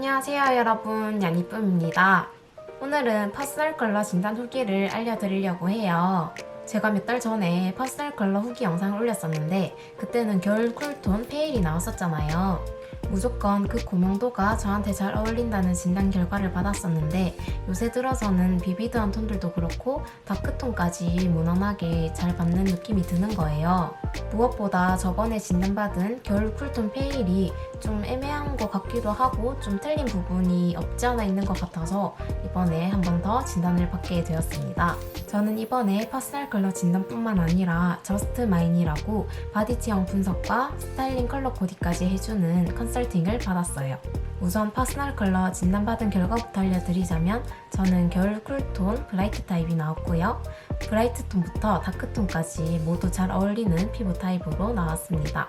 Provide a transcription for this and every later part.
안녕하세요 여러분. 야니쁨입니다. 오늘은 퍼스널 컬러 진단 후기를 알려드리려고 해요. 제가 몇 달 전에 퍼스널 컬러 후기 영상을 올렸었는데 그때는 겨울 쿨톤 페일이 나왔었잖아요 무조건 그 고명도가 저한테 잘 어울린다는 진단 결과를 받았었는데 요새 들어서는 비비드한 톤들도 그렇고 다크톤까지 무난하게 잘 받는 느낌이 드는 거예요 무엇보다 저번에 진단받은 겨울 쿨톤 페일이 좀 애매한 것 같기도 하고 좀 틀린 부분이 없지 않아 있는 것 같아서 이번에 한 번 더 진단을 받게 되었습니다. 저는 이번에 퍼스널 컬러 진단뿐만 아니라 저스트 마인이라고 바디 체형 분석과 스타일링 컬러 코디까지 해주는 컨 설팅을 받았어요. 우선 퍼스널 컬러 진단받은 결과부터 알려드리자면 저는 겨울 쿨톤 브라이트 타입이 나왔고요. 브라이트 톤부터 다크 톤까지 모두 잘 어울리는 피부 타입으로 나왔습니다.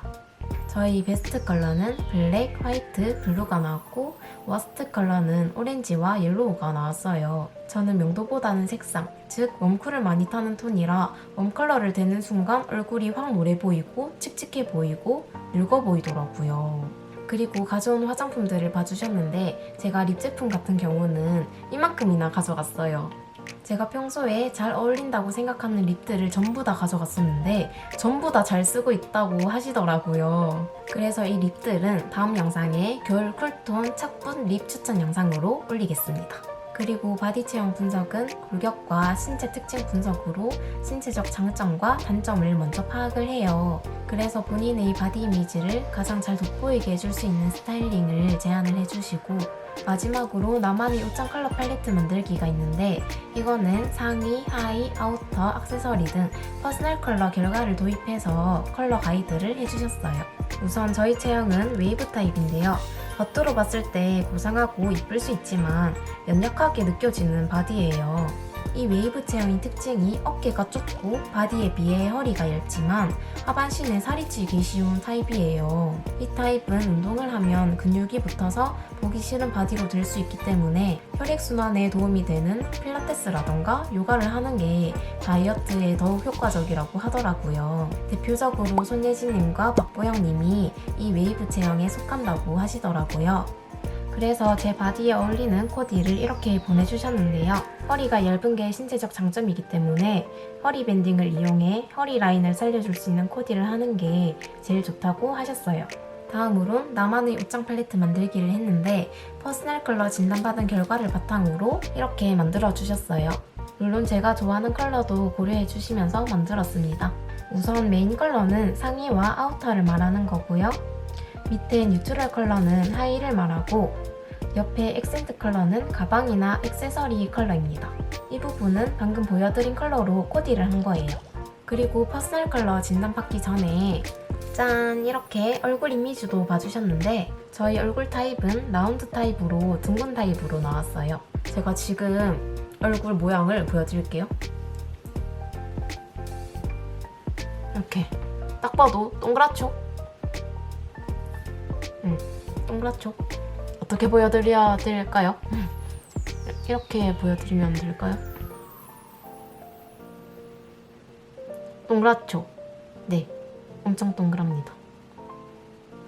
저희 베스트 컬러는 블랙, 화이트, 블루가 나왔고 워스트 컬러는 오렌지와 옐로우가 나왔어요. 저는 명도보다는 색상, 즉 웜쿨을 많이 타는 톤이라 웜 컬러를 대는 순간 얼굴이 확 노래 보이고 칙칙해 보이고 늙어 보이더라고요. 그리고 가져온 화장품들을 봐주셨는데 제가 립 제품 같은 경우는 이만큼이나 가져갔어요. 제가 평소에 잘 어울린다고 생각하는 립들을 전부 다 가져갔었는데 전부 다 잘 쓰고 있다고 하시더라고요. 그래서 이 립들은 다음 영상에 겨울 쿨톤 착분 립 추천 영상으로 올리겠습니다. 그리고 바디 체형 분석은 골격과 신체 특징 분석으로 신체적 장점과 단점을 먼저 파악을 해요. 그래서 본인의 바디 이미지를 가장 잘 돋보이게 해줄 수 있는 스타일링을 제안을 해주시고 마지막으로 나만의 옷장 컬러 팔레트 만들기가 있는데 이거는 상의, 하의, 아우터, 액세서리 등 퍼스널 컬러 결과를 도입해서 컬러 가이드를 해주셨어요. 우선 저희 체형은 웨이브 타입인데요. 겉으로 봤을 때 고상하고 이쁠 수 있지만 연약하게 느껴지는 바디예요. 이 웨이브 체형의 특징이 어깨가 좁고 바디에 비해 허리가 얇지만 하반신에 살이 찌기 쉬운 타입이에요. 이 타입은 운동을 하면 근육이 붙어서 보기 싫은 바디로 될 수 있기 때문에 혈액순환에 도움이 되는 필라테스라던가 요가를 하는 게 다이어트에 더욱 효과적이라고 하더라고요. 대표적으로 손예진님과 박보영님이 이 웨이브 체형에 속한다고 하시더라고요. 그래서 제 바디에 어울리는 코디를 이렇게 보내주셨는데요. 허리가 얇은 게 신체적 장점이기 때문에 허리 밴딩을 이용해 허리 라인을 살려줄 수 있는 코디를 하는 게 제일 좋다고 하셨어요. 다음으론 나만의 옷장 팔레트 만들기를 했는데 퍼스널 컬러 진단받은 결과를 바탕으로 이렇게 만들어 주셨어요. 물론 제가 좋아하는 컬러도 고려해 주시면서 만들었습니다. 우선 메인 컬러는 상의와 아우터를 말하는 거고요. 밑에 뉴트럴 컬러는 하의를 말하고 옆에 액센트 컬러는 가방이나 액세서리 컬러입니다. 이 부분은 방금 보여드린 컬러로 코디를 한 거예요. 그리고 퍼스널 컬러 진단 받기 전에 짠 이렇게 얼굴 이미지도 봐주셨는데 저희 얼굴 타입은 라운드 타입으로 둥근 타입으로 나왔어요. 제가 지금 얼굴 모양을 보여드릴게요. 이렇게 딱 봐도 동그랗죠? 응, 동그랗죠? 어떻게 보여드려야 될까요? 이렇게 보여드리면 될까요? 동그랗죠? 네, 엄청 동그랍니다.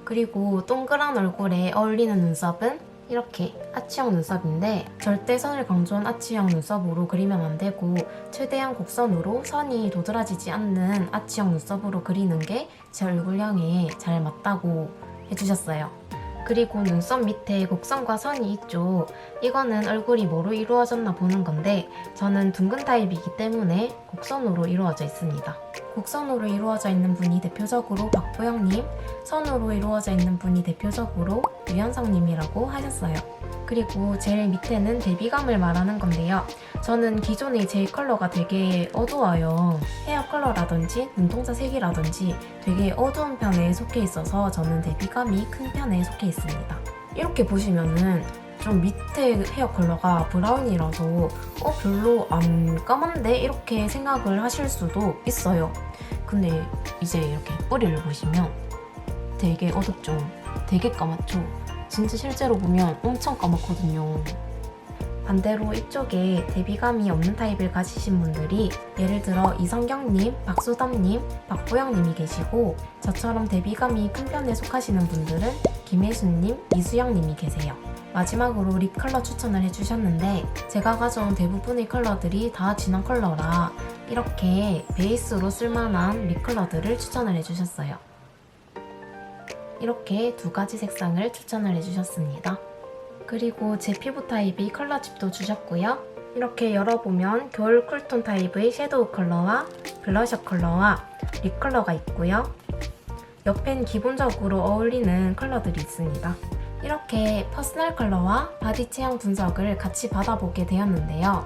그리고 동그란 얼굴에 어울리는 눈썹은 이렇게 아치형 눈썹인데 절대 선을 강조한 아치형 눈썹으로 그리면 안 되고 최대한 곡선으로 선이 도드라지지 않는 아치형 눈썹으로 그리는 게 제 얼굴형에 잘 맞다고 해주셨어요. 그리고 눈썹 밑에 곡선과 선이 있죠. 이거는 얼굴이 뭐로 이루어졌나 보는 건데 저는 둥근 타입이기 때문에 곡선으로 이루어져 있습니다. 곡선으로 이루어져 있는 분이 대표적으로 박보영님, 선으로 이루어져 있는 분이 대표적으로 유현성님이라고 하셨어요. 그리고 제일 밑에는 대비감을 말하는 건데요. 저는 기존의 제 컬러가 되게 어두워요. 헤어 컬러라든지 눈동자 색이라든지 되게 어두운 편에 속해 있어서 저는 대비감이 큰 편에 속해 있습니다. 이렇게 보시면은 좀 밑에 헤어 컬러가 브라운이라서 어 별로 안 까만데 이렇게 생각을 하실 수도 있어요. 근데 이제 이렇게 뿌리를 보시면 되게 어둡죠. 되게 까맣죠. 진짜 실제로 보면 엄청 까맣거든요. 반대로 이쪽에 대비감이 없는 타입을 가지신 분들이 예를 들어 이성경님, 박수담님, 박보영님이 계시고 저처럼 대비감이 큰 편에 속하시는 분들은 김혜수님, 이수영님이 계세요. 마지막으로 립 컬러 추천을 해주셨는데 제가 가져온 대부분의 컬러들이 다 진한 컬러라 이렇게 베이스로 쓸만한 립 컬러들을 추천을 해주셨어요. 이렇게 두 가지 색상을 추천을 해주셨습니다. 그리고 제 피부 타입이 컬러 칩도 주셨고요. 이렇게 열어보면 겨울 쿨톤 타입의 섀도우 컬러와 블러셔 컬러와 립 컬러가 있고요. 옆엔 기본적으로 어울리는 컬러들이 있습니다. 이렇게 퍼스널 컬러와 바디 체형 분석을 같이 받아보게 되었는데요.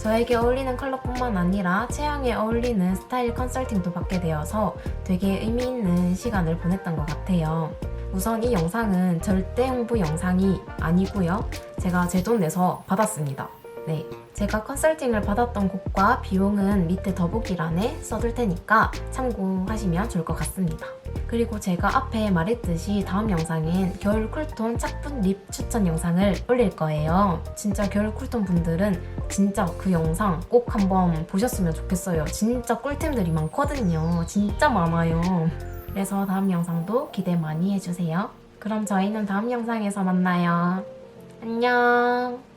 저에게 어울리는 컬러뿐만 아니라 체형에 어울리는 스타일 컨설팅도 받게 되어서 되게 의미 있는 시간을 보냈던 것 같아요. 우선 이 영상은 절대 홍보 영상이 아니고요. 제가 제 돈 내서 받았습니다. 네. 제가 컨설팅을 받았던 곳과 비용은 밑에 더보기란에 써둘 테니까 참고하시면 좋을 것 같습니다. 그리고 제가 앞에 말했듯이 다음 영상엔 겨울 쿨톤 착분 립 추천 영상을 올릴 거예요. 진짜 겨울 쿨톤 분들은 진짜 그 영상 꼭 한번 보셨으면 좋겠어요. 진짜 꿀템들이 많거든요. 진짜 많아요. 그래서 다음 영상도 기대 많이 해주세요. 그럼 저희는 다음 영상에서 만나요. 안녕.